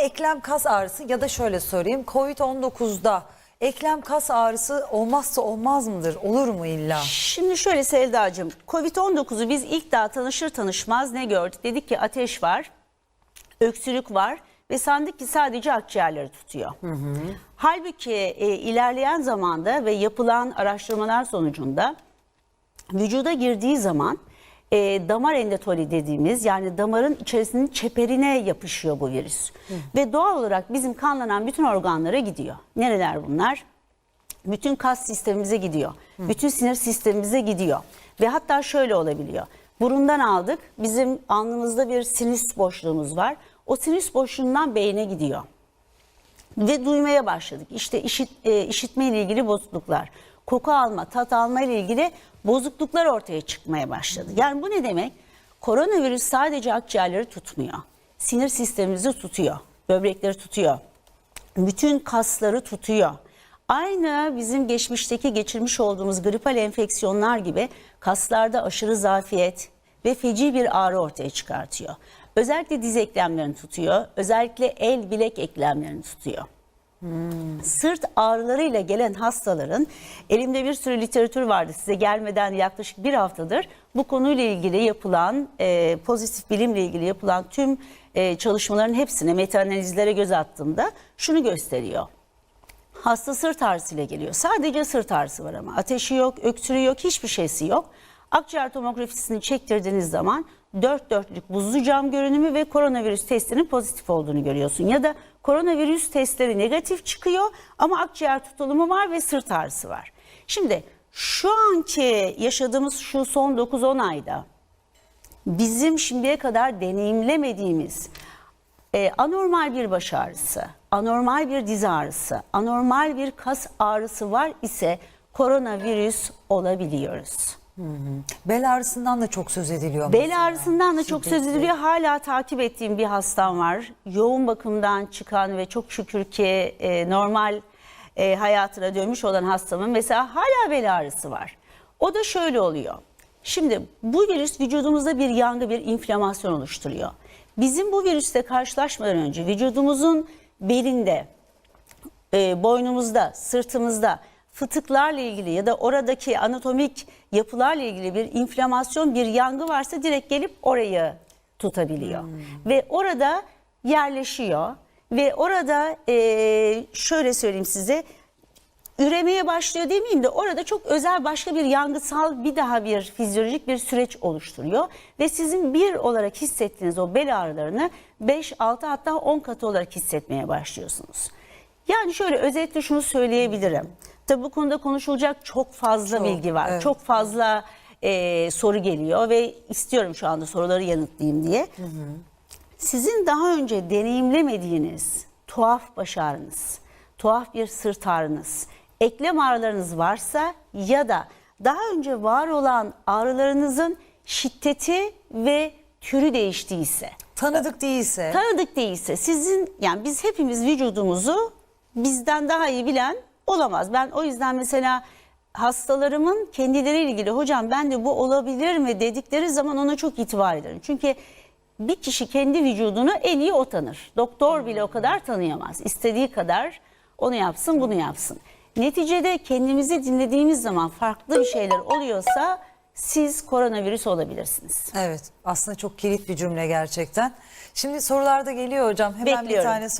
Eklem kas ağrısı ya da şöyle sorayım Covid-19'da eklem kas ağrısı olmazsa olmaz mıdır? Olur mu illa? Şimdi şöyle Selda'cığım, Covid-19'u biz ilk daha tanışır tanışmaz ne gördük? Dedik ki ateş var, öksürük var ve sandık ki sadece akciğerleri tutuyor. Halbuki e, ilerleyen zamanda ve yapılan araştırmalar sonucunda vücuda girdiği zaman e, damar endoteli dediğimiz yani damarın içerisinin çeperine yapışıyor bu virüs. Ve doğal olarak bizim kanlanan bütün organlara gidiyor. Nereler bunlar? bütün kas sistemimize gidiyor. Bütün sinir sistemimize gidiyor. Ve hatta şöyle olabiliyor. Burundan aldık. Bizim alnımızda bir sinüs boşluğumuz var. O sinüs boşluğundan beyne gidiyor. Ve duymaya başladık. İşte işit, e, işitme ile ilgili bozukluklar, koku alma, tat alma ile ilgili bozukluklar ortaya çıkmaya başladı. Yani bu ne demek? Koronavirüs sadece akciğerleri tutmuyor. Sinir sistemimizi tutuyor, böbrekleri tutuyor, bütün kasları tutuyor. Aynı bizim geçmişteki geçirmiş olduğumuz gripal enfeksiyonlar gibi kaslarda aşırı zafiyet ve feci bir ağrı ortaya çıkartıyor. Özellikle diz eklemlerini tutuyor, özellikle el bilek eklemlerini tutuyor. Sırt ağrılarıyla gelen hastaların elimde bir sürü literatür vardı size gelmeden yaklaşık bir haftadır bu konuyla ilgili yapılan e, pozitif bilimle ilgili yapılan tüm e, çalışmaların hepsine meta analizlere göz attığımda şunu gösteriyor. Hasta sırt ağrısıyla geliyor. Sadece sırt ağrısı var ama ateşi yok, öksürüğü yok, hiçbir şeysi yok. Akciğer tomografisini çektirdiğiniz zaman dört dörtlük buzlu cam görünümü ve koronavirüs testinin pozitif olduğunu görüyorsun. Ya da koronavirüs testleri negatif çıkıyor ama akciğer tutulumu var ve sırt ağrısı var. Şimdi şu anki yaşadığımız şu son 9-10 ayda bizim şimdiye kadar deneyimlemediğimiz e, anormal bir baş ağrısı, anormal bir diz ağrısı, anormal bir kas ağrısı var ise koronavirüs olabiliyoruz. Bel ağrısından da çok söz ediliyor. Bel mesela. ağrısından da çok söz Şiddetli. ediliyor. Hala takip ettiğim bir hastam var. Yoğun bakımdan çıkan ve çok şükür ki e, normal e, hayatına dönmüş olan hastamın mesela hala bel ağrısı var. O da şöyle oluyor. Şimdi bu virüs vücudumuzda bir yangı, bir inflamasyon oluşturuyor. Bizim bu virüsle karşılaşmadan önce vücudumuzun belinde, e, boynumuzda, sırtımızda fıtıklarla ilgili ya da oradaki anatomik yapılarla ilgili bir inflamasyon, bir yangı varsa direkt gelip orayı tutabiliyor. Ve orada yerleşiyor ve orada e, şöyle söyleyeyim size üremeye başlıyor demeyeyim de orada çok özel başka bir yangısal bir daha bir fizyolojik bir süreç oluşturuyor. Ve sizin bir olarak hissettiğiniz o bel ağrılarını 5, 6 hatta 10 katı olarak hissetmeye başlıyorsunuz. Yani şöyle özetle şunu söyleyebilirim. Tabii bu konuda konuşulacak çok fazla Çok, bilgi var. evet. Çok fazla e, soru geliyor ve istiyorum şu anda soruları yanıtlayayım diye. Sizin daha önce deneyimlemediğiniz tuhaf baş ağrınız, tuhaf bir sırt ağrınız, eklem ağrılarınız varsa ya da daha önce var olan ağrılarınızın şiddeti ve türü değiştiyse, Tanıdık değilse. tanıdık değilse sizin yani biz hepimiz vücudumuzu bizden daha iyi bilen olamaz. Ben o yüzden mesela hastalarımın kendileriyle ilgili hocam ben de bu olabilir mi dedikleri zaman ona çok itibar ederim. Çünkü bir kişi kendi vücudunu en iyi o tanır. Doktor bile o kadar tanıyamaz. İstediği kadar onu yapsın bunu yapsın. Neticede kendimizi dinlediğimiz zaman farklı bir şeyler oluyorsa siz koronavirüs olabilirsiniz. Evet aslında çok kilit bir cümle gerçekten. Şimdi sorular da geliyor hocam. Hemen bir Bekliyorum. tane